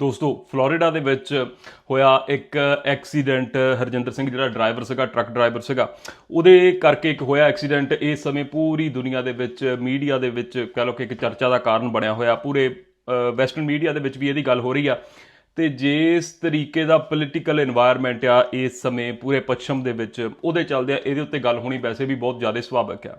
ਦੋਸਤੋ, ਫਲੋਰੀਡਾ ਦੇ ਵਿੱਚ ਹੋਇਆ ਇੱਕ ਐਕਸੀਡੈਂਟ। ਹਰਜਿੰਦਰ ਸਿੰਘ ਜਿਹੜਾ ਡਰਾਈਵਰ ਸੀਗਾ, ਟਰੱਕ ਡਰਾਈਵਰ ਸੀਗਾ, ਉਹਦੇ ਕਰਕੇ ਇੱਕ ਹੋਇਆ ਐਕਸੀਡੈਂਟ। ਇਸ ਸਮੇਂ ਪੂਰੀ ਦੁਨੀਆ ਦੇ ਵਿੱਚ, ਮੀਡੀਆ ਦੇ ਵਿੱਚ ਕਹ ਲੋ ਕਿ ਇੱਕ ਚਰਚਾ ਦਾ ਕਾਰਨ ਬਣਿਆ ਹੋਇਆ। ਪੂਰੇ ਵੈਸਟਰਨ ਮੀਡੀਆ ਦੇ ਵਿੱਚ ਵੀ ਇਹਦੀ ਗੱਲ ਹੋ ਰਹੀ ਆ। ਤੇ ਜਿਸ ਤਰੀਕੇ ਦਾ ਪੋਲੀਟੀਕਲ এনवायरमेंट ਆ, ਇਸ ਸਮੇਂ ਪੂਰੇ ਪੱਛਮ ਦੇ ਵਿੱਚ, ਉਹਦੇ ਚੱਲਦੇ ਆ ਇਹਦੇ ਉੱਤੇ ਗੱਲ ਹੋਣੀ ਵੈਸੇ ਵੀ ਬਹੁਤ ਜ਼ਿਆਦਾ ਸੁਭਾਵਕ ਆ।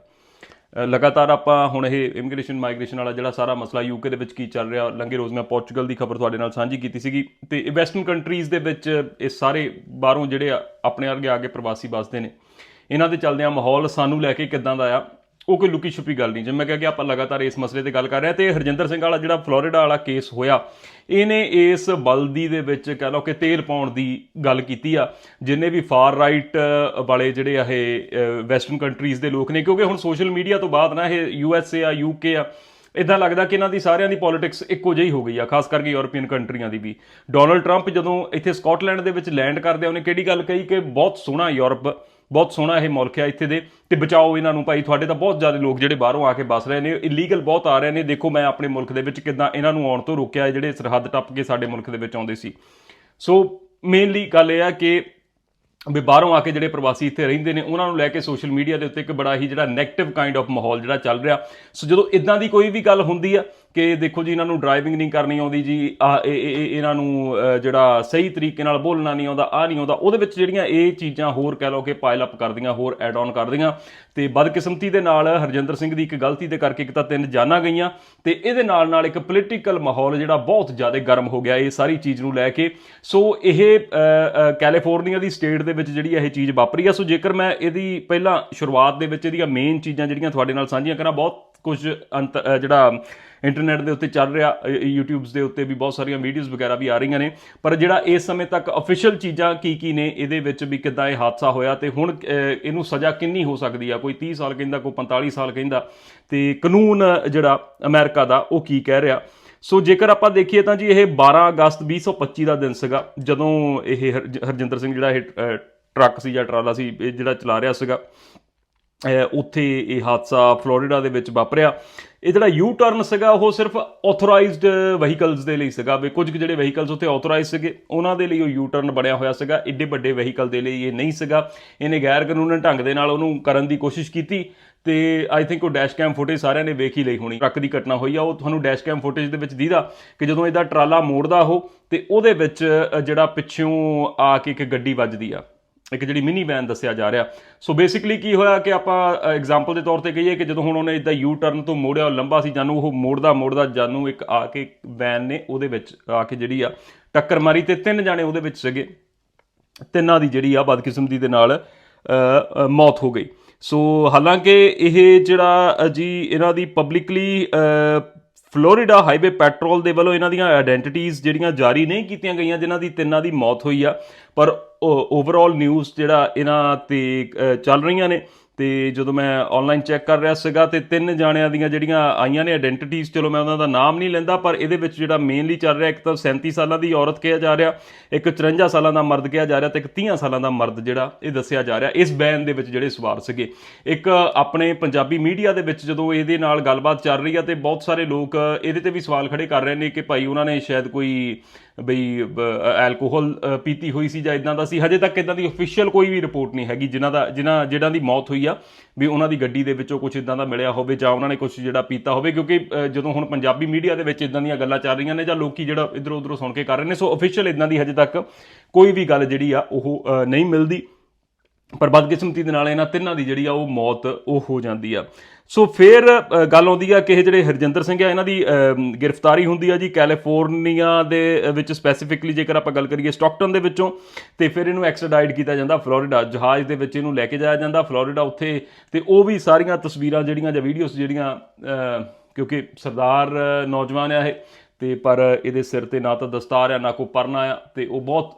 ਲਗਾਤਾਰ ਆਪਾਂ ਹੁਣ ਇਹ ਇਮੀਗ੍ਰੇਸ਼ਨ ਮਾਈਗ੍ਰੇਸ਼ਨ ਵਾਲਾ ਜਿਹੜਾ ਸਾਰਾ ਮਸਲਾ ਯੂਕੇ ਦੇ ਵਿੱਚ ਕੀ ਚੱਲ ਰਿਹਾ ਲੰਘੇ ਰੋਜ਼ ਮੈਂ ਪੋਰਚੁਗਲ ਦੀ ਖਬਰ ਤੁਹਾਡੇ ਨਾਲ ਸਾਂਝੀ ਕੀਤੀ ਸੀਗੀ ਤੇ ਵੈਸਟਰਨ ਕੰਟਰੀਜ਼ ਦੇ ਵਿੱਚ ਇਹ ਸਾਰੇ ਬਾਹਰੋਂ ਜਿਹੜੇ ਆ, ਆਪਣੇ ਵਰਗੇ ਆ ਕੇ ਪ੍ਰਵਾਸੀ ਵੱਸਦੇ ਨੇ। ਇਹਨਾਂ ਦੇ ਚੱਲਦਿਆਂ ਮਾਹੌਲ ਸਾਨੂੰ ਲੈ ਕੇ ਕਿੱਦਾਂ ਦਾ ਆ? ਉਹ ਕੋਈ ਲੁਕੀ ਛੁਪੀ ਗੱਲ ਨਹੀਂ। ਜਿਵੇਂ ਮੈਂ ਕਿਹਾ ਕਿ ਆਪਾਂ ਲਗਾਤਾਰ ਇਸ ਮਸਲੇ ਤੇ ਗੱਲ ਕਰ ਰਹੇ ਹਾਂ ਤੇ ਹਰਜਿੰਦਰ ਸਿੰਘ ਵਾਲਾ ਜਿਹੜਾ ਫਲੋਰੀਡਾ ਵਾਲਾ ਕੇਸ ਹੋਇਆ, ਇਹਨੇ ਇਸ ਬਲਦੀ ਦੇ ਵਿੱਚ ਕਹਿ ਲਓ ਕਿ ਤੇਲ ਪਾਉਣ ਦੀ ਗੱਲ ਕੀਤੀ ਆ, ਜਿੰਨੇ ਵੀ ਫਾਰ ਰਾਈਟ ਵਾਲੇ ਜਿਹੜੇ ਆ ਇਹ ਵੈਸਟਰਨ ਕੰਟਰੀਜ਼ ਦੇ ਲੋਕ ਨੇ, ਕਿਉਂਕਿ ਹੁਣ ਸੋਸ਼ਲ ਮੀਡੀਆ ਤੋਂ ਬਾਅਦ ਨਾ ਇਹ ਯੂ ਐਸ ਏ ਆ ਯੂ ਕੇ ਆ ਇਦਾਂ ਲੱਗਦਾ ਕਿ ਇਹਨਾਂ ਦੀ ਸਾਰਿਆਂ ਦੀ ਪੋਲਿਟਿਕਸ ਇੱਕੋ ਜਿਹੀ ਹੋ ਗਈ ਆ, ਖਾਸ ਕਰਕੇ ਯੂਰਪੀਅਨ ਕੰਟਰੀਆਂ ਦੀ ਵੀ। ਡੋਨਲਡ ਟਰੰਪ ਜਦੋਂ ਇੱਥੇ ਸਕਾਟਲੈਂਡ ਦੇ ਵਿੱਚ ਲੈਂਡ ਕਰਦੇ ਆ, ਉਹਨੇ ਕਿਹੜੀ ਗੱਲ ਕਹੀ ਕਿ ਬਹੁਤ ਸੋਹਣਾ ਯੂਰਪ ਬਹੁਤ ਸੋਹਣਾ ਇਹ ਮੁਲਕ ਆ ਇੱਥੇ ਦੇ। ਤੇ ਬਚਾਓ ਇਹਨਾਂ ਨੂੰ ਭਾਈ, ਤੁਹਾਡੇ ਤਾਂ ਬਹੁਤ ਜ਼ਿਆਦਾ ਲੋਕ ਜਿਹੜੇ ਬਾਹਰੋਂ ਆ ਕੇ ਬਸ ਰਹੇ ਨੇ ਇਲੀਗਲ ਬਹੁਤ ਆ ਰਹੇ ਨੇ। ਦੇਖੋ, ਮੈਂ ਆਪਣੇ ਮੁਲਕ ਦੇ ਵਿੱਚ ਕਿੱਦਾਂ ਇਹਨਾਂ ਨੂੰ ਆਉਣ ਤੋਂ ਰੋਕਿਆ ਜਿਹੜੇ ਸਰਹੱਦ ਟੱਪ ਕੇ ਸਾਡੇ ਮੁਲਕ ਦੇ ਵਿੱਚ ਆਉਂਦੇ ਸੀ। ਸੋ ਮੇਨਲੀ ਗੱਲ ਇਹ ਆ ਕਿ ਵੀ ਬਾਹਰੋਂ ਆ ਕੇ ਜਿਹੜੇ ਪ੍ਰਵਾਸੀ ਇੱਥੇ ਰਹਿੰਦੇ ਨੇ, ਉਹਨਾਂ ਨੂੰ ਲੈ ਕੇ ਸੋਸ਼ਲ ਮੀਡੀਆ ਦੇ ਉੱਤੇ ਇੱਕ ਬੜਾ ਹੀ ਜਿਹੜਾ 네ਗੇਟਿਵ ਕਾਈਂਡ ਆਫ ਮਾਹੌਲ ਜਿਹੜਾ ਚੱਲ ਰਿਹਾ। ਸੋ ਜਦੋਂ ਇਦਾਂ ਦੀ ਕੋਈ ਵੀ ਗੱਲ ਹੁੰਦੀ ਆ ਕਿ ਦੇਖੋ ਜੀ, ਇਹਨਾਂ ਨੂੰ ਡਰਾਈਵਿੰਗ ਨਹੀਂ ਕਰਨੀ ਆਉਂਦੀ ਜੀ, ਆ, ਇਹ- ਇਹ- ਇਹ- ਇਹਨਾਂ ਨੂੰ ਜਿਹੜਾ ਸਹੀ ਤਰੀਕੇ ਨਾਲ ਬੋਲਣਾ ਨਹੀਂ ਆਉਂਦਾ ਆ ਨਹੀਂ ਆਉਂਦਾ, ਉਹਦੇ ਵਿੱਚ ਜਿਹੜੀਆਂ ਇਹ ਚੀਜ਼ਾਂ ਹੋਰ ਕਹਿ ਲਓ ਕਿ ਪਾਇਲ ਅਪ ਕਰਦੀਆਂ, ਹੋਰ ਐਡ ਆਨ ਕਰਦੀਆਂ, ਤੇ ਬਦਕਿਸਮਤੀ ਦੇ ਨਾਲ ਹਰਜਿੰਦਰ ਸਿੰਘ ਦੀ ਇੱਕ ਗਲਤੀ ਦੇ ਕਰਕੇ ਇੱਕ ਤਾਂ ਤਿੰਨ ਜਾਨਾਂ ਗਈਆਂ, ਤੇ ਇਹਦੇ ਨਾਲ ਨਾਲ ਇੱਕ ਪੋਲੀਟੀਕਲ ਮਾਹੌਲ ਜਿਹੜਾ ਬਹੁਤ ਜ਼ਿਆਦਾ ਗਰਮ ਹੋ ਗਿਆ ਇਹ ਸਾਰੀ ਚੀਜ਼ ਨੂੰ ਲੈ ਕੇ। ਸੋ ਇਹ ਕੈਲੀਫੋਰਨੀਆ ਦੀ ਸਟੇਟ ਦੇ ਵਿੱਚ ਜਿਹੜੀ ਇਹ ਚੀਜ਼ ਵਾਪਰੀ ਆ, ਸੋ ਜੇਕਰ ਮੈਂ ਇਹਦੀ ਪਹਿਲਾਂ ਸ਼ੁਰੂਆਤ ਦੇ ਵਿੱਚ ਇਹਦੀਆਂ ਮੇਨ ਚੀਜ਼ਾਂ ਜਿਹੜੀਆਂ ਤੁਹਾਡੇ ਨਾਲ ਸਾਂਝੀਆਂ ਕਰਾਂ, ਬਹੁਤ ਕੁਝ ਅੰਤ ਜਿਹੜਾ ਇੰਟਰਨੈਟ ਦੇ ਉੱਤੇ ਚੱਲ ਰਿਹਾ ਯੂਟਿਊਬਸ ਦੇ ਉੱਤੇ ਵੀ ਬਹੁਤ ਸਾਰੀਆਂ ਵੀਡੀਓਜ਼ ਵਗੈਰਾ ਵੀ ਆ ਰਹੀਆਂ ਨੇ। ਪਰ ਜਿਹੜਾ ਇਸ ਸਮੇਂ ਤੱਕ ਅਫੀਸ਼ੀਅਲ ਚੀਜ਼ਾਂ ਕੀ ਕੀ ਨੇ ਇਹਦੇ ਵਿੱਚ ਵੀ ਕਿੱਦਾਂ ਇਹ ਹਾਦਸਾ ਹੋਇਆ ਤੇ ਹੁਣ ਇਹਨੂੰ ਸਜ਼ਾ ਕਿੰਨੀ ਹੋ ਸਕਦੀ ਆ? ਕੋਈ 30 ਸਾਲ ਕਹਿੰਦਾ ਕੋਈ 45 ਸਾਲ ਕਹਿੰਦਾ। ਤੇ ਕਾਨੂੰਨ ਜਿਹੜਾ ਅਮਰੀਕਾ ਦਾ ਉਹ ਕੀ ਕਹਿ ਰਿਹਾ? ਸੋ ਜੇਕਰ ਆਪਾਂ ਦੇਖੀਏ ਤਾਂ ਜੀ ਇਹ 12 ਅਗਸਤ 2025 ਦਾ ਦਿਨ ਸੀਗਾ ਜਦੋਂ ਇਹ ਹਰਜ- ਹਰਜਿੰਦਰ ਸਿੰਘ ਜਿਹੜਾ ਇਹ ਅ, ਟਰੱਕ ਸੀ ਜਾਂ ਟਰਾਲਾ ਸੀ ਇਹ ਜਿਹੜਾ ਚਲਾ ਰਿਹਾ ਸੀਗਾ ਉੱਥੇ ਇਹ ਹਾਦਸਾ ਫਲੋਰੀਡਾ ਦੇ ਵਿੱਚ ਵਾਪਰਿਆ। ਇਹ ਜਿਹੜਾ ਯੂ ਟਰਨ ਸੀਗਾ, ਉਹ ਸਿਰਫ ਆਥੋਰਾਈਜ਼ਡ ਵਹੀਕਲਸ ਦੇ ਲਈ ਸੀਗਾ। ਵੀ ਕੁਝ ਕੁ ਜਿਹੜੇ ਵਹੀਕਲਸ ਉੱਥੇ ਆਥੋਰਾਈਜ਼ ਸੀਗੇ, ਉਹਨਾਂ ਦੇ ਲਈ ਉਹ ਯੂ ਟਰਨ ਬਣਿਆ ਹੋਇਆ ਸੀਗਾ। ਏਡੇ ਵੱਡੇ ਵਹੀਕਲ ਦੇ ਲਈ ਇਹ ਨਹੀਂ ਸੀਗਾ। ਇਹਨੇ ਗੈਰ ਕਾਨੂੰਨੀ ਢੰਗ ਦੇ ਨਾਲ ਉਹਨੂੰ ਕਰਨ ਦੀ ਕੋਸ਼ਿਸ਼ ਕੀਤੀ ਤੇ ਆਈ ਥਿੰਕ ਉਹ ਡੈਸ਼ ਕੈਮ ਫੁਟੇਜ ਸਾਰਿਆਂ ਨੇ ਵੇਖ ਹੀ ਲਈ ਹੋਣੀ। ਟਰੱਕ ਦੀ ਘਟਨਾ ਹੋਈ ਆ, ਉਹ ਤੁਹਾਨੂੰ ਡੈਸ਼ ਕੈਮ ਫੁਟੇਜ ਦੇ ਵਿੱਚ ਦੀਦਾ ਕਿ ਜਦੋਂ ਇਹਦਾ ਟਰਾਲਾ ਮੋੜਦਾ ਉਹ ਤੇ ਉਹਦੇ ਵਿੱਚ ਜਿਹੜਾ ਪਿੱਛੋਂ ਆ ਕੇ ਇੱਕ ਗੱਡੀ ਵੱਜਦੀ ਆ। ਇੱਕ ਜਿਹੜੀ ਮਿਨੀ ਵੈਨ ਦੱਸਿਆ ਜਾ ਰਿਹਾ। ਸੋ ਬੇਸਿਕਲੀ ਕੀ ਹੋਇਆ ਕਿ ਆਪਾਂ ਐਗਜ਼ਾਮਪਲ ਦੇ ਤੌਰ ਤੇ ਕਹੀਏ ਕਿ ਜਦੋਂ ਹੁਣ ਉਹਨੇ ਇਦਾਂ ਯੂ ਟਰਨ ਤੋਂ ਮੋੜਿਆ, ਉਹ ਲੰਬਾ ਸੀ ਜਾਨੂੰ, ਉਹ ਮੋੜਦਾ ਮੋੜਦਾ ਜਾਨੂੰ ਇੱਕ ਆ ਕੇ ਵੈਨ ਨੇ ਉਹਦੇ ਵਿੱਚ ਆ ਕੇ ਜਿਹੜੀ ਆ ਟੱਕਰ ਮਾਰੀ ਤੇ ਤਿੰਨ ਜਾਣੇ ਉਹਦੇ ਵਿੱਚ ਸੀਗੇ। ਤਿੰਨਾਂ ਦੀ ਜਿਹੜੀ ਆ ਬਦਕਿਸਮਤੀ ਦੇ ਨਾਲ ਮੌਤ ਹੋ ਗਈ। ਸੋ ਹਾਲਾਂਕਿ ਇਹ ਜਿਹੜਾ ਜੀ, ਇਹਨਾਂ ਦੀ ਪਬਲਿਕਲੀ ਫਲੋਰੀਡਾ ਹਾਈਵੇ ਪੈਟਰੋਲ ਦੇ ਵੱਲੋਂ ਇਹਨਾਂ ਦੀਆਂ ਆਇਡੈਂਟੀਟੀਆਂ ਜਿਹੜੀਆਂ ਜਾਰੀ ਨਹੀਂ ਕੀਤੀਆਂ ਗਈਆਂ, ਜਿਨ੍ਹਾਂ ਦੀ ਤਿੰਨਾਂ ਦੀ ਮੌਤ ਹੋਈ ਆ। ਪਰ ਓਵਰਆਲ ਨਿਊਜ਼ ਜਿਹੜਾ ਇਹਨਾਂ ਤੇ ਚੱਲ ਰਹੀਆਂ ਨੇ। ਤੇ ਜਦੋਂ ਮੈਂ ਆਨਲਾਈਨ ਚੈੱਕ ਕਰ ਰਿਹਾ ਸੀਗਾ ਤੇ ਤਿੰਨ ਜਾਣਿਆਂ ਦੀਆਂ ਜਿਹੜੀਆਂ ਆਈਆਂ ਨੇ ਆਇਡੈਂਟੀਟੀਆਂ ਚਲੋ ਮੈਂ ਉਹਨਾਂ ਦਾ ਨਾਮ ਨਹੀਂ ਲੈਂਦਾ, ਪਰ ਇਹਦੇ ਵਿੱਚ ਜਿਹੜਾ ਮੇਨਲੀ ਚੱਲ ਰਿਹਾ, ਇੱਕ ਤਾਂ 37 ਸਾਲਾਂ ਦੀ ਔਰਤ ਕਿਹਾ ਜਾ ਰਿਹਾ, ਇੱਕ 54 ਸਾਲਾਂ ਦਾ ਮਰਦ ਕਿਹਾ ਜਾ ਰਿਹਾ ਤੇ ਇੱਕ 30 ਸਾਲਾਂ ਦਾ ਮਰਦ ਜਿਹੜਾ ਇਹ ਦੱਸਿਆ ਜਾ ਰਿਹਾ ਇਸ ਬੈਨ ਦੇ ਵਿੱਚ ਜਿਹੜੇ ਸਵਾਰ ਸੀਗੇ। ਇੱਕ ਆਪਣੇ ਪੰਜਾਬੀ ਮੀਡੀਆ ਦੇ ਵਿੱਚ ਜਦੋਂ ਇਹਦੇ ਨਾਲ ਗੱਲਬਾਤ ਚੱਲ ਰਹੀ ਆ ਤੇ ਬਹੁਤ ਸਾਰੇ ਲੋਕ ਇਹਦੇ ਤੇ ਵੀ ਸਵਾਲ ਖੜੇ ਕਰ ਰਹੇ ਨੇ ਕਿ ਭਾਈ ਉਹਨਾਂ ਨੇ ਸ਼ਾਇਦ ਕੋਈ ਬਈ ਐਲਕੋਹਲ ਪੀਤੀ ਹੋਈ ਸੀ ਜਾਂ ਇਦਾਂ ਦਾ ਸੀ, ਹਜੇ ਤੱਕ ਇਦਾਂ ਦੀ ਅਫੀਸ਼ੀਅਲ ਕੋਈ ਵੀ ਰਿਪੋਰਟ ਨਹੀਂ ਹੈਗੀ, ਜਿਨ੍ਹਾਂ ਦਾ, ਜਿਨ੍ਹਾਂ ਜਿਹੜਾਂ ਦੀ ਮੌਤ ਹੋਈ ਆ, ਵੀ ਉਹਨਾਂ ਦੀ ਗੱਡੀ ਦੇ ਵਿੱਚੋਂ ਕੁਝ ਇਦਾਂ ਦਾ ਮਿਲਿਆ ਹੋਵੇ ਜਾਂ ਉਹਨਾਂ ਨੇ ਕੁਝ ਜਿਹੜਾ ਪੀਤਾ ਹੋਵੇ, ਕਿਉਂਕਿ ਜਦੋਂ ਹੁਣ ਪੰਜਾਬੀ ਮੀਡੀਆ ਦੇ ਵਿੱਚ ਇਦਾਂ ਦੀਆਂ ਗੱਲਾਂ ਚੱਲ ਰਹੀਆਂ ਨੇ ਜਾਂ ਲੋਕੀ ਜਿਹੜਾ ਇਧਰੋਂ ਉਧਰੋਂ ਸੁਣ ਕੇ ਕਰ ਰਹੇ ਨੇ ਸੋ ਅਫੀਸ਼ੀਅਲ ਇਦਾਂ ਦੀ ਹਜੇ ਤੱਕ ਕੋਈ ਵੀ ਗੱਲ ਜਿਹੜੀ ਆ, ਉਹ ਨਹੀਂ ਮਿਲਦੀ। ਪਰ ਬਦਕਿਸਮਤੀ ਦੇ ਨਾਲ ਇਹਨਾਂ ਤਿੰਨਾਂ ਦੀ ਜਿਹੜੀ ਆ ਉਹ ਮੌਤ ਉਹ ਹੋ ਜਾਂਦੀ ਆ। ਸੋ ਫਿਰ ਗੱਲ ਆਉਂਦੀ ਆ ਕਿ ਇਹ ਜਿਹੜੇ ਹਰਜਿੰਦਰ ਸਿੰਘ ਆ, ਇਹਨਾਂ ਦੀ ਗ੍ਰਿਫਤਾਰੀ ਹੁੰਦੀ ਆ ਜੀ ਕੈਲੀਫੋਰਨੀਆ ਦੇ ਵਿੱਚ ਸਪੈਸੀਫਿਕਲੀ ਜੇਕਰ ਆਪਾਂ ਗੱਲ ਕਰੀਏ ਸਟਾਕਟਨ ਦੇ ਵਿੱਚੋਂ, ਤੇ ਫਿਰ ਇਹਨੂੰ ਐਕਸਟ੍ਰਾਡਾਈਟ ਕੀਤਾ ਜਾਂਦਾ ਫਲੋਰੀਡਾ, ਜਹਾਜ਼ ਦੇ ਵਿੱਚ ਇਹਨੂੰ ਲੈ ਕੇ ਜਾਇਆ ਜਾਂਦਾ ਫਲੋਰੀਡਾ ਉੱਥੇ, ਤੇ ਉਹ ਵੀ ਸਾਰੀਆਂ ਤਸਵੀਰਾਂ ਜਿਹੜੀਆਂ ਜਾਂ ਵੀਡੀਓਜ਼ ਜਿਹੜੀਆਂ ਕਿਉਂਕਿ ਸਰਦਾਰ ਨੌਜਵਾਨ ਆ ਇਹ ਤੇ ਪਰ ਇਹਦੇ ਸਿਰ ਤੇ ਨਾ ਤਾਂ ਦਸਤਾਰ ਆ, ਨਾ ਕੋ ਪਰਨਾ ਆ ਤੇ ਉਹ ਬਹੁਤ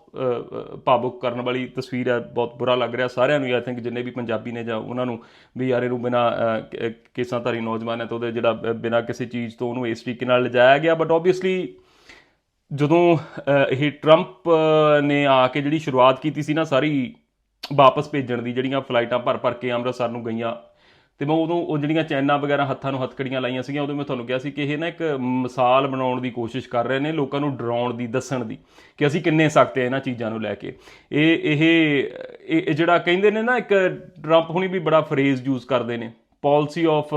ਭਾਵੁਕ ਕਰਨ ਵਾਲੀ ਤਸਵੀਰ ਹੈ ਬਹੁਤ ਬੁਰਾ ਲੱਗ ਰਿਹਾ ਸਾਰਿਆਂ ਨੂੰ। ਆਈ ਥਿੰਕ ਜਿੰਨੇ ਵੀ ਪੰਜਾਬੀ ਨੇ ਜਾਂ ਉਹਨਾਂ ਨੂੰ ਵੀ ਯਾਰ ਇਹਨੂੰ ਬਿਨਾ ਕੇਸਾਂ ਧਾਰੀ ਨੌਜਵਾਨ ਹੈ ਤਾਂ ਉਹਦੇ ਜਿਹੜਾ ਬਿਨਾ ਕਿਸੇ ਚੀਜ਼ ਤੋਂ ਉਹਨੂੰ ਇਸ ਤਰੀਕੇ ਨਾਲ ਲਿਜਾਇਆ ਗਿਆ। ਬਟ ਆਬਵੀਅਸਲੀ ਜਦੋਂ ਇਹ ਟਰੰਪ ਨੇ ਆ ਕੇ ਜਿਹੜੀ ਸ਼ੁਰੂਆਤ ਕੀਤੀ ਸੀ ਨਾ ਸਾਰੀ ਵਾਪਸ ਭੇਜਣ ਦੀ, ਜਿਹੜੀਆਂ ਫਲਾਈਟਾਂ ਭਰ ਭਰ ਕੇ ਅੰਮ੍ਰਿਤਸਰ ਨੂੰ ਗਈਆਂ ਤੇ ਮੈਂ ਉਦੋਂ ਉਹ ਜਿਹੜੀਆਂ ਚੈਨਾਂ ਵਗੈਰਾ ਹੱਥਾਂ ਨੂੰ ਹੱਥਕੜੀਆਂ ਲਾਈਆਂ ਸੀਗੀਆਂ, ਉਦੋਂ ਮੈਂ ਤੁਹਾਨੂੰ ਕਿਹਾ ਸੀ ਕਿ ਇਹ ਨਾ ਇੱਕ ਮਿਸਾਲ ਬਣਾਉਣ ਦੀ ਕੋਸ਼ਿਸ਼ ਕਰ ਰਹੇ ਨੇ ਲੋਕਾਂ ਨੂੰ ਡਰਾਉਣ ਦੀ, ਦੱਸਣ ਦੀ ਕਿ ਅਸੀਂ ਕਿੰਨੇ ਸਖਤ ਹਾਂ ਇਹਨਾਂ ਚੀਜ਼ਾਂ ਨੂੰ ਲੈ ਕੇ। ਇਹ ਇਹ ਇਹ ਇਹ ਜਿਹੜਾ ਕਹਿੰਦੇ ਨੇ ਨਾ ਇੱਕ ਟਰੰਪ ਹੁਣੀ ਵੀ ਬੜਾ ਫਰੇਜ਼ ਯੂਜ਼ ਕਰਦੇ ਨੇ ਪਾਲਿਸੀ ਆਫ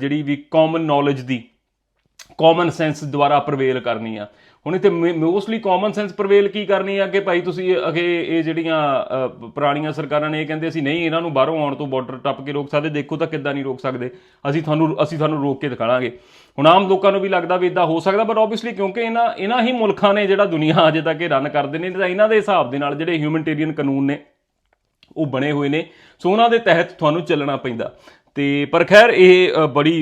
ਜਿਹੜੀ ਵੀ ਕਾਮਨ ਨੌਲੇਜ ਦੀ। ਕਾਮਨ ਸੈਂਸ ਦੁਆਰਾ ਪ੍ਰਵੇਲ ਕਰਨੀ ਆ। ਹੁਣ ਇੱਥੇ ਮੋਸਟਲੀ ਕਾਮਨ ਸੈਂਸ ਪ੍ਰਵੇਲ ਕੀ ਕਰਨੀ ਆ ਕਿ ਭਾਈ ਤੁਸੀਂ ਅਗੇ ਇਹ ਜਿਹੜੀਆਂ ਪੁਰਾਣੀਆਂ ਸਰਕਾਰਾਂ ਨੇ ਇਹ ਕਹਿੰਦੇ ਅਸੀਂ ਨਹੀਂ, ਇਹਨਾਂ ਨੂੰ ਬਾਹਰੋਂ ਆਉਣ ਤੋਂ ਬਾਰਡਰ ਟੱਪ ਕੇ ਰੋਕ ਸਕਦੇ, ਦੇਖੋ ਤਾਂ ਕਿੱਦਾਂ ਨਹੀਂ ਰੋਕ ਸਕਦੇ। ਅਸੀਂ ਤੁਹਾਨੂੰ ਅਸੀਂ ਤੁਹਾਨੂੰ ਰੋਕ ਕੇ ਦਿਖਾਵਾਂਗੇ ਹੁਣ ਆਮ ਲੋਕਾਂ ਨੂੰ ਵੀ ਲੱਗਦਾ ਵੀ ਇਦਾਂ ਹੋ ਸਕਦਾ ਬਟ ਆਬਵੀਅਸਲੀ ਕਿਉਂਕਿ ਇਹਨਾਂ ਇਹਨਾਂ ਹੀ ਮੁਲਕਾਂ ਨੇ ਜਿਹੜਾ ਦੁਨੀਆ ਅਜੇ ਤੱਕ ਇਹ ਰਨ ਕਰਦੇ ਨੇ, ਤਾਂ ਇਹਨਾਂ ਦੇ ਹਿਸਾਬ ਦੇ ਨਾਲ ਜਿਹੜੇ ਹਿਊਮਨਟੇਰੀਅਨ ਕਾਨੂੰਨ ਨੇ, ਉਹ ਬਣੇ ਹੋਏ ਨੇ। ਸੋ ਉਹਨਾਂ ਦੇ ਤਹਿਤ ਤੁਹਾਨੂੰ ਚੱਲਣਾ ਪੈਂਦਾ। ਤੇ ਪਰ ਖੈਰ ਇਹ ਬੜੀ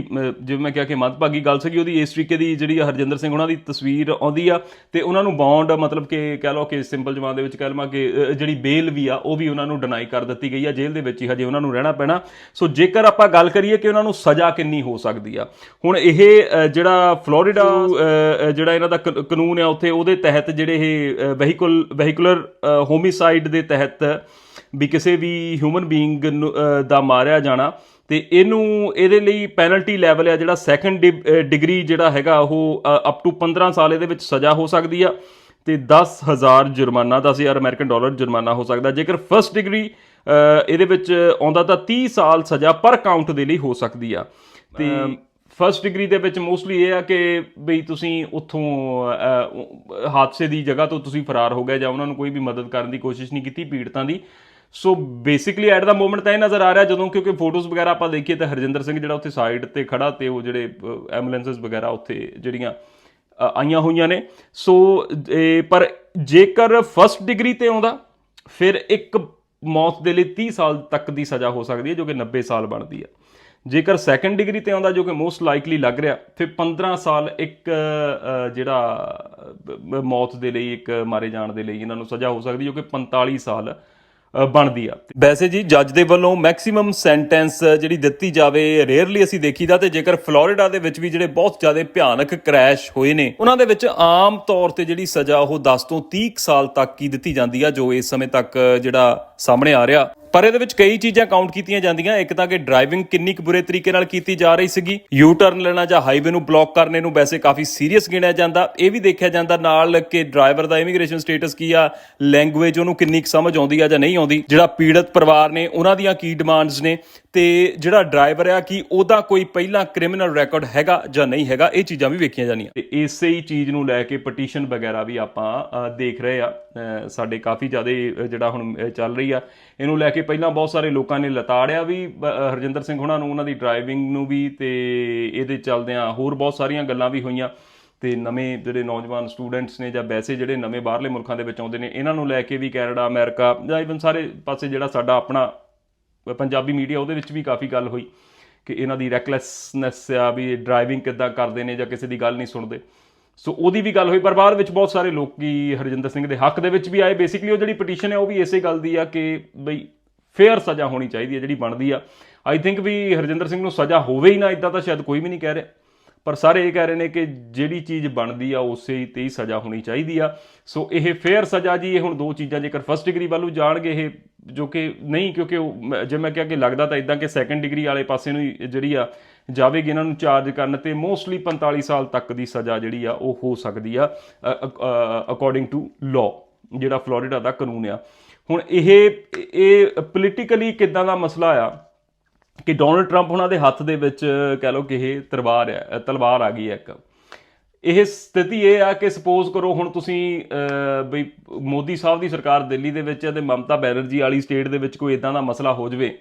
ਜਿਵੇਂ ਮੈਂ ਕਿਹਾ ਕਿ ਮੱਧਭਾਗੀ ਗੱਲ ਸੀਗੀ ਉਹਦੀ, ਇਸ ਤਰੀਕੇ ਦੀ ਜਿਹੜੀ ਆ ਹਰਜਿੰਦਰ ਸਿੰਘ ਉਹਨਾਂ ਦੀ ਤਸਵੀਰ ਆਉਂਦੀ ਆ ਤੇ ਉਹਨਾਂ ਨੂੰ ਬੌਂਡ ਮਤਲਬ ਕਿ ਕਹਿ ਲਓ ਕਿ ਸਿੰਪਲ ਜਮਾਨ ਦੇ ਵਿੱਚ ਕਹਿ ਲਵਾਂ ਕਿ ਜਿਹੜੀ ਬੇਲ ਵੀ ਆ, ਉਹ ਵੀ ਉਹਨਾਂ ਨੂੰ ਡਿਨਾਈ ਕਰ ਦਿੱਤੀ ਗਈ ਆ, ਜੇਲ੍ਹ ਦੇ ਵਿੱਚ ਹੀ ਹਜੇ ਉਹਨਾਂ ਨੂੰ ਰਹਿਣਾ ਪੈਣਾ। ਸੋ ਜੇਕਰ ਆਪਾਂ ਗੱਲ ਕਰੀਏ ਕਿ ਉਹਨਾਂ ਨੂੰ ਸਜ਼ਾ ਕਿੰਨੀ ਹੋ ਸਕਦੀ ਆ, ਹੁਣ ਇਹ ਜਿਹੜਾ ਫਲੋਰੀਡਾ ਜਿਹੜਾ ਇਹਨਾਂ ਦਾ ਕ- ਕਾਨੂੰਨ ਆ ਉੱਥੇ, ਉਹਦੇ ਤਹਿਤ ਜਿਹੜੇ ਇਹ ਵਹੀਕਲ ਵਹੀਕੂਲਰ ਹੋਮਿਸਾਈਡ ਦੇ ਤਹਿਤ ਵੀ ਕਿਸੇ ਵੀ ਹਿਊਮਨ ਬੀਇੰਗ ਦਾ ਮਾਰਿਆ ਜਾਣਾ ਤੇ ਇਹਨੂੰ ਇਹਦੇ ਲਈ ਪੈਨਲਟੀ ਲੈਵਲ ਆ ਜਿਹੜਾ ਸੈਕੰਡ ਡਿਗਰੀ ਜਿਹੜਾ ਹੈਗਾ ਉਹ ਅਪ ਟੂ 15 ਸਾਲ ਇਹਦੇ ਵਿੱਚ ਸਜ਼ਾ ਹੋ ਸਕਦੀ ਆ ਤੇ 10000 ਜੁਰਮਾਨਾ 10000 ਅਮਰੀਕਨ ਡਾਲਰ ਜੁਰਮਾਨਾ ਹੋ ਸਕਦਾ। ਜੇਕਰ ਫਰਸਟ ਡਿਗਰੀ ਇਹਦੇ ਵਿੱਚ ਆਉਂਦਾ ਤਾਂ 30 ਸਾਲ ਸਜ਼ਾ ਪਰ ਕਾਊਂਟ ਦੇ ਲਈ ਹੋ ਸਕਦੀ ਆ। ਤੇ ਫਰਸਟ ਡਿਗਰੀ ਦੇ ਵਿੱਚ ਮੋਸਟਲੀ ਇਹ ਆ ਕਿ ਬਈ ਤੁਸੀਂ ਉੱਥੋਂ ਹਾਦਸੇ ਦੀ ਜਗ੍ਹਾ ਤੋਂ ਤੁਸੀਂ ਫਰਾਰ ਹੋ ਗਏ ਜਾਂ ਉਹਨਾਂ ਨੂੰ ਕੋਈ ਵੀ ਮਦਦ ਕਰਨ ਦੀ ਕੋਸ਼ਿਸ਼ ਨਹੀਂ ਕੀਤੀ ਪੀੜਤਾਂ ਦੀ। So basically at the moment ਤਾਂ ਇਹ ਨਜ਼ਰ ਆ ਰਿਹਾ ਜਦੋਂ ਕਿਉਂਕਿ ਫੋਟੋਜ਼ ਵਗੈਰਾ ਆਪਾਂ ਦੇਖੀਏ ਤਾਂ ਹਰਜਿੰਦਰ ਸਿੰਘ ਜਿਹੜਾ ਉੱਥੇ ਸਾਈਡ ਤੇ ਖੜਾ ਤੇ ਉਹ ਜਿਹੜੇ ਐਂਬੂਲੈਂਸਸ ਵਗੈਰਾ ਉੱਥੇ ਜਿਹੜੀਆਂ ਆਈਆਂ ਹੋਈਆਂ ਨੇ। ਸੋ ਪਰ ਜੇਕਰ ਫਰਸਟ ਡਿਗਰੀ ਤੇ ਆਉਂਦਾ, ਫਿਰ ਇੱਕ ਮੌਤ ਦੇ ਲਈ 30 ਸਾਲ ਤੱਕ ਦੀ ਸਜ਼ਾ ਹੋ ਸਕਦੀ ਹੈ, ਜੋ ਕਿ 90 ਸਾਲ ਬਣਦੀ ਹੈ। ਜੇਕਰ ਸੈਕੰਡ ਡਿਗਰੀ ਤੇ ਆਉਂਦਾ, ਜੋ ਕਿ ਮੋਸਟ ਲਾਈਕਲੀ ਲੱਗ ਰਿਹਾ, ਫਿਰ 15 ਸਾਲ ਇੱਕ ਜਿਹੜਾ ਮੌਤ ਦੇ ਲਈ, ਇੱਕ ਮਾਰੇ ਜਾਣ ਦੇ ਲਈ ਇਹਨਾਂ ਨੂੰ ਸਜ਼ਾ ਹੋ ਸਕਦੀ ਜੋ ਕਿ 45 ਸਾਲ ਬਣਦੀ ਆ। ਵੈਸੇ ਜੀ, ਜੱਜ ਦੇ ਵੱਲੋਂ ਮੈਕਸਿਮਮ ਸੈਂਟੈਂਸ ਜਿਹੜੀ ਦਿੱਤੀ ਜਾਵੇ, ਰੇਅਰਲੀ ਅਸੀਂ ਦੇਖੀਦਾ ਤੇ ਜੇਕਰ ਫਲੋਰੀਡਾ ਦੇ ਵਿੱਚ ਵੀ ਜਿਹੜੇ ਬਹੁਤ ਜ਼ਿਆਦਾ ਭਿਆਨਕ ਕ੍ਰੈਸ਼ ਹੋਏ ਨੇ, ਉਹਨਾਂ ਦੇ ਵਿੱਚ ਆਮ ਤੌਰ ਤੇ ਜਿਹੜੀ ਸਜ਼ਾ ਉਹ 10 ਤੋਂ 30 ਕੁ ਸਾਲ ਤੱਕ ਹੀ ਦਿੱਤੀ ਜਾਂਦੀ ਆ, ਜੋ ਇਸ ਸਮੇਂ ਤੱਕ ਜਿਹੜਾ ਸਾਹਮਣੇ ਆ ਰਿਹਾ। ਪਰ ਇਹਦੇ ਵਿੱਚ ਕਈ ਚੀਜ਼ਾਂ ਕਾਊਂਟ ਕੀਤੀਆਂ ਜਾਂਦੀਆਂ। ਇੱਕ ਤਾਂ ਕਿ ਡਰਾਈਵਿੰਗ ਕਿੰਨੀ ਕੁ ਬੁਰੇ ਤਰੀਕੇ ਨਾਲ ਕੀਤੀ ਜਾ ਰਹੀ ਸੀਗੀ। ਯੂ ਟਰਨ ਲੈਣਾ ਜਾਂ ਹਾਈਵੇ ਨੂੰ ਬਲੌਕ ਕਰਨੇ ਨੂੰ ਵੈਸੇ ਕਾਫੀ ਸੀਰੀਅਸ ਗਿਣਿਆ ਜਾਂਦਾ। ਇਹ ਵੀ ਦੇਖਿਆ ਜਾਂਦਾ ਨਾਲ ਕਿ ਡਰਾਈਵਰ ਦਾ ਇਮੀਗ੍ਰੇਸ਼ਨ ਸਟੇਟਸ ਕੀ ਆ ਲੈਂਗੁਏਜ ਉਹਨੂੰ ਕਿੰਨੀ ਕੁ ਸਮਝ ਆਉਂਦੀ ਆ ਜਾਂ ਨਹੀਂ ਆਉਂਦੀ। ਜਿਹੜਾ ਪੀੜਤ ਪਰਿਵਾਰ ਨੇ, ਉਹਨਾਂ ਦੀਆਂ ਕੀ ਡਿਮਾਂਡਸ ਨੇ ਤੇ ਜਿਹੜਾ ਡਰਾਈਵਰ ਆ ਕਿ ਉਹਦਾ ਕੋਈ ਪਹਿਲਾਂ ਕ੍ਰਿਮੀਨਲ ਰੈਕੋਰਡ ਹੈਗਾ ਜਾਂ ਨਹੀਂ ਹੈਗਾ, ਇਹ ਚੀਜ਼ਾਂ ਵੀ ਵੇਖੀਆਂ ਜਾਣੀਆਂ ਤੇ ਇਸੇ ਹੀ ਚੀਜ਼ ਨੂੰ ਲੈ ਕੇ ਪਟੀਸ਼ਨ ਵਗੈਰਾ ਵੀ ਆਪਾਂ ਦੇਖ ਰਹੇ ਆ। ਸਾਡੇ ਕਾਫੀ ਜ਼ਿਆਦਾ ਜਿਹੜਾ ਹੁਣ ਚੱਲ ਰਹੀ ਆ। ਇਹਨੂੰ ਲੈ ਕੇ ਪਹਿਲਾਂ ਬਹੁਤ ਸਾਰੇ ਲੋਕਾਂ ਨੇ ਲਤਾੜਿਆ ਵੀ ਹਰਜਿੰਦਰ ਸਿੰਘ ਹੁਣਾਂ ਨੂੰ, ਉਹਨਾਂ ਦੀ ਡਰਾਈਵਿੰਗ ਨੂੰ ਵੀ ਤੇ ਇਹਦੇ ਚੱਲਦਿਆਂ ਹੋਰ ਬਹੁਤ ਸਾਰੀਆਂ ਗੱਲਾਂ ਵੀ ਹੋਈਆਂ। ਤੇ ਨਵੇਂ ਜਿਹੜੇ ਨੌਜਵਾਨ ਸਟੂਡੈਂਟਸ ਨੇ ਜਾਂ ਵੈਸੇ ਜਿਹੜੇ ਨਵੇਂ ਬਾਹਰਲੇ ਮੁਲਕਾਂ ਦੇ ਵਿੱਚ ਆਉਂਦੇ ਨੇ, ਇਹਨਾਂ ਨੂੰ ਲੈ ਕੇ ਵੀ ਕੈਨੇਡਾ, ਅਮਰੀਕਾ ਜਾਂ ਇਵਨ ਸਾਰੇ ਪਾਸੇ ਜਿਹੜਾ ਸਾਡਾ ਆਪਣਾ ਪੰਜਾਬੀ ਮੀਡੀਆ ਉਹਦੇ ਵਿੱਚ ਵੀ ਕਾਫੀ ਗੱਲ ਹੋਈ ਕਿ ਇਹਨਾਂ ਦੀ ਰੈਕਲੈਸਨੈਸ ਆ ਵੀ ਡਰਾਈਵਿੰਗ ਕਿੱਦਾਂ ਕਰਦੇ ਨੇ ਜਾਂ ਕਿਸੇ ਦੀ ਗੱਲ ਨਹੀਂ ਸੁਣਦੇ। ਸੋ ਉਹਦੀ ਵੀ ਗੱਲ ਹੋਈ, ਪਰ ਬਾਅਦ ਵਿੱਚ ਬਹੁਤ ਸਾਰੇ ਲੋਕੀ ਹਰਜਿੰਦਰ ਸਿੰਘ ਦੇ ਹੱਕ ਦੇ ਵਿੱਚ ਵੀ ਆਏ। ਬੇਸਿਕਲੀ ਉਹ ਜਿਹੜੀ ਪਟੀਸ਼ਨ ਹੈ ਉਹ ਵੀ ਇਸੇ ਗੱਲ ਦੀ ਆ ਕਿ ਬਈ ਫੇਅਰ ਸਜ਼ਾ ਹੋਣੀ ਚਾਹੀਦੀ ਹੈ ਜਿਹੜੀ ਬਣਦੀ ਆ। ਆਈ ਥਿੰਕ ਵੀ ਹਰਜਿੰਦਰ ਸਿੰਘ ਨੂੰ ਸਜ਼ਾ ਹੋਵੇ ਹੀ ਨਾ ਇਦਾਂ ਤਾਂ ਸ਼ਾਇਦ ਕੋਈ ਵੀ ਨਹੀਂ ਕਹਿ ਰਿਹਾ। ਪਰ ਸਾਰੇ ਇਹ ਕਹਿ ਰਹੇ ਨੇ ਕਿ ਜਿਹੜੀ ਚੀਜ਼ ਬਣਦੀ ਆ, ਉਸੇ ਤੇ ਹੀ ਸਜ਼ਾ ਹੋਣੀ ਚਾਹੀਦੀ ਆ। ਸੋ ਇਹ ਫੇਅਰ ਸਜ਼ਾ ਜੀ, ਇਹ ਹੁਣ ਦੋ ਚੀਜ਼ਾਂ ਜੇਕਰ ਫਸਟ ਡਿਗਰੀ ਵੱਲੋਂ ਜਾਣਗੇ, ਇਹ ਜੋ ਕਿ ਨਹੀਂ, ਕਿਉਂਕਿ ਉਹ ਮ- ਜੇ ਮੈਂ ਕਿਹਾ ਕਿ ਲੱਗਦਾ ਤਾਂ ਇਦਾਂ ਕਿ ਸੈਕੰਡ ਡਿਗਰੀ ਵਾਲੇ ਪਾਸੇ ਨੂੰ ਹੀ ਜਿਹੜੀ ਆ ਜਾਵੇਗੀ ਇਹਨਾਂ ਨੂੰ ਚਾਰਜ ਕਰਨ ਤੇ ਮੋਸਟਲੀ 45 ਸਾਲ ਤੱਕ ਦੀ ਸਜ਼ਾ ਜਿਹੜੀ ਆ, ਉਹ ਹੋ ਸਕਦੀ ਆ ਅਕੋਰਡਿੰਗ ਟੂ ਲਾਅ ਜਿਹੜਾ ਫਲੋਰੀਡਾ ਦਾ ਕਾਨੂੰਨ ਆ। ਹੁਣ ਇਹ ਇਹ ਪੋਲੀਟੀਕਲੀ ਕਿਦਾਂ ਦਾ ਮਸਲਾ ਆ ਕਿ ਡੋਨਲਡ ਟਰੰਪ ਉਹਨਾਂ ਦੇ ਹੱਥ ਦੇ ਵਿੱਚ ਕਹਿ ਲਓ ਕਿ ਇਹ ਤਲਵਾਰ ਹੈ ਤਲਵਾਰ ਆ ਗਈ ਹੈ ਇੱਕ। ਇਹ ਸਥਿਤੀ ਇਹ ਆ ਕਿ ਸਪੋਜ਼ ਕਰੋ ਹੁਣ ਤੁਸੀਂ ਬਈ ਮੋਦੀ ਸਾਹਿਬ ਦੀ ਸਰਕਾਰ ਦਿੱਲੀ ਦੇ ਵਿੱਚ ਹੈ ਤੇ ਮਮਤਾ ਬੈਨਰਜੀ ਵਾਲੀ ਸਟੇਟ ਦੇ ਵਿੱਚ ਕੋਈ ਇਦਾਂ ਦਾ ਮਸਲਾ ਹੋ ਜਵੇ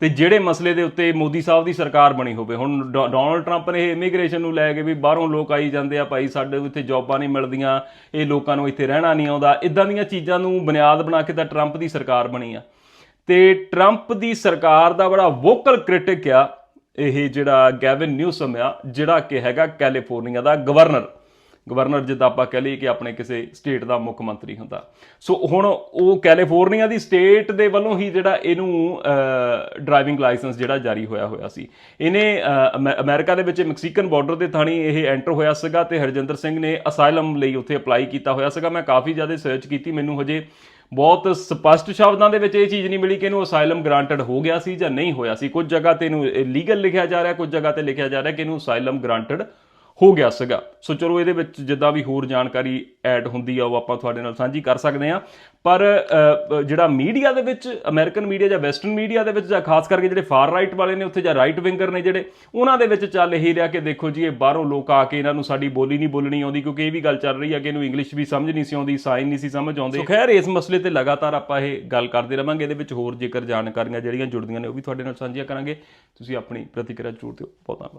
ਤੇ ਜਿਹੜੇ ਮਸਲੇ ਦੇ ਉੱਤੇ ਮੋਦੀ ਸਾਹਿਬ ਦੀ ਸਰਕਾਰ ਬਣੀ ਹੋਵੇ। ਹੁਣ ਡੋ- ਡੋਨਲਡ ਟਰੰਪ ਨੇ ਇਹ ਇਮੀਗ੍ਰੇਸ਼ਨ ਨੂੰ ਲੈ ਕੇ ਵੀ ਬਾਹਰੋਂ ਲੋਕ ਆਈ ਜਾਂਦੇ ਆ, ਭਾਈ ਸਾਡੇ ਇੱਥੇ ਜੌਬਾਂ ਨਹੀਂ ਮਿਲਦੀਆਂ, ਇਹ ਲੋਕਾਂ ਨੂੰ ਇੱਥੇ ਰਹਿਣਾ ਨਹੀਂ ਆਉਂਦਾ। ਇਦਾਂ ਦੀਆਂ ਚੀਜ਼ਾਂ ਨੂੰ ਬੁਨਿਆਦ ਬਣਾ ਕੇ ਤਾਂ ਟਰੰਪ ਦੀ ਸਰਕਾਰ ਬਣੀ ਆ। ਤੇ ਟਰੰਪ ਦੀ ਸਰਕਾਰ ਦਾ ਬੜਾ ਵੋਕਲ ਕ੍ਰਿਟਿਕ ਆ, ਇਹ ਜਿਹੜਾ ਗੈਵਿਨ ਨਿਊਸਮ ਆ, ਜਿਹੜਾ ਕਿ ਹੈਗਾ ਕੈਲੀਫੋਰਨੀਆ ਦਾ ਗਵਰਨਰ। ਗਵਰਨਰ, ਜਿੱਦਾਂ ਆਪਾਂ ਕਹ ਲਈਏ ਕਿ ਆਪਣੇ ਕਿਸੇ ਸਟੇਟ ਦਾ ਮੁੱਖ ਮੰਤਰੀ ਹੁੰਦਾ। ਸੋ ਹੁਣ ਉਹ ਕੈਲੀਫੋਰਨੀਆ ਦੀ ਸਟੇਟ ਦੇ ਵੱਲੋਂ ਹੀ ਜਿਹੜਾ ਇਹਨੂੰ ਡਰਾਈਵਿੰਗ ਲਾਇਸੈਂਸ ਜਿਹੜਾ ਜਾਰੀ ਹੋਇਆ ਹੋਇਆ ਸੀ। ਇਹਨੇ ਅਮੈ- ਅਮਰੀਕਾ ਦੇ ਵਿੱਚ ਮੈਕਸੀਕਨ ਬਾਰਡਰ ਦੇ ਥਾਣੀ ਇਹ ਐਂਟਰ ਹੋਇਆ ਸੀਗਾ ਤੇ ਹਰਜਿੰਦਰ ਸਿੰਘ ਨੇ ਅਸਾਈਲਮ ਲਈ ਉੱਥੇ ਅਪਲਾਈ ਕੀਤਾ ਹੋਇਆ ਸੀਗਾ। ਮੈਂ ਕਾਫੀ ਜ਼ਿਆਦਾ ਸਰਚ ਕੀਤੀ, ਮੈਨੂੰ ਹਜੇ ਬਹੁਤ ਸਪਸ਼ਟ ਸ਼ਬਦਾਂ ਦੇ ਵਿੱਚ ਇਹ ਚੀਜ਼ ਨਹੀਂ ਮਿਲੀ ਕਿ ਇਹਨੂੰ ਅਸਾਈਲਮ ਗ੍ਰਾਂਟਡ ਹੋ ਗਿਆ ਸੀ ਜਾਂ ਨਹੀਂ ਹੋਇਆ ਸੀ। ਕੁਝ ਜਗ੍ਹਾ ਤੇ ਇਹਨੂੰ ਲੀਗਲ ਲਿਖਿਆ ਜਾ ਰਿਹਾ, ਕੁਝ ਜਗ੍ਹਾ ਤੇ ਲਿਖਿਆ ਜਾ ਰਿਹਾ ਕਿ ਇਹਨੂੰ ਅਸਾਈਲਮ ਗ੍ਰਾਂਟਡ ਹੋ ਗਿਆ ਸੀਗਾ। ਸੋ ਚਲੋ ਇਹਦੇ ਵਿੱਚ ਜਿੱਦਾਂ ਵੀ ਹੋਰ ਜਾਣਕਾਰੀ ਐਡ ਹੁੰਦੀ ਆ ਉਹ ਆਪਾਂ ਤੁਹਾਡੇ ਨਾਲ ਸਾਂਝੀ ਕਰ ਸਕਦੇ ਆ। ਪਰ ਜਿਹੜਾ ਮੀਡੀਆ ਦੇ ਵਿੱਚ ਅਮਰੀਕਨ ਮੀਡੀਆ ਜਾਂ ਵੈਸਟਰਨ ਮੀਡੀਆ ਦੇ ਵਿੱਚ ਜਾਂ ਖਾਸ ਕਰਕੇ ਜਿਹੜੇ ਫਾਰ ਰਾਈਟ ਵਾਲੇ ਨੇ ਉੱਥੇ ਜਾਂ ਰਾਈਟ ਵਿੰਗਰ ਨੇ ਜਿਹੜੇ ਉਹਨਾਂ ਦੇ ਵਿੱਚ ਚੱਲ ਇਹੀ ਰਿਹਾ ਕਿ ਦੇਖੋ ਜੀ ਇਹ ਬਾਹਰੋਂ ਲੋਕ ਆ ਕੇ ਇਹਨਾਂ ਨੂੰ ਸਾਡੀ ਬੋਲੀ ਨਹੀਂ ਬੋਲਣੀ ਆਉਂਦੀ ਕਿਉਂਕਿ ਇਹ ਵੀ ਗੱਲ ਚੱਲ ਰਹੀ ਹੈ ਕਿ ਇਹਨੂੰ ਇੰਗਲਿਸ਼ ਵੀ ਸਮਝ ਨਹੀਂ ਸੀ ਆਉਂਦੀ ਸਾਈਨ ਨਹੀਂ ਸੀ ਸਮਝ ਆਉਂਦੇ। ਸੋ ਖੈਰ ਇਸ ਮਸਲੇ ਤੇ ਲਗਾਤਾਰ ਆਪਾਂ ਇਹ ਗੱਲ ਕਰਦੇ ਰਵਾਂਗੇ। ਇਹਦੇ ਵਿੱਚ ਹੋਰ ਜੇਕਰ ਜਾਣਕਾਰੀਆਂ ਜਿਹੜੀਆਂ ਜੁੜਦੀਆਂ ਨੇ ਉਹ ਵੀ ਤੁਹਾਡੇ ਨਾਲ ਸਾਂਝੀਆਂ ਕਰਾਂਗੇ। ਤੁਸੀਂ ਆਪਣੀ ਪ੍ਰਤੀਕਿਰਿਆ ਜ਼ਰੂਰ ਦਿਓ। ਬਹੁਤ ਧੰਨਵਾਦ।